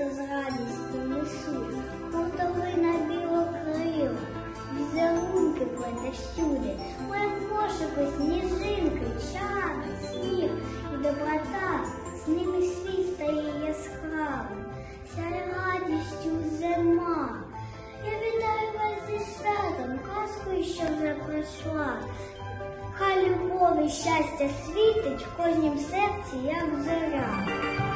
часто з радістю несу, Мотовина білокрила, візерунки плете всюди, моє кошику сніжинки, чари, сніг і доброта, з ними світ стає яскравим, Сяє радістю зима. Я вітаю вас зі святом, казкою, що вже пройшла. Хай любов і щастя світить в кожнім серці, як зоря.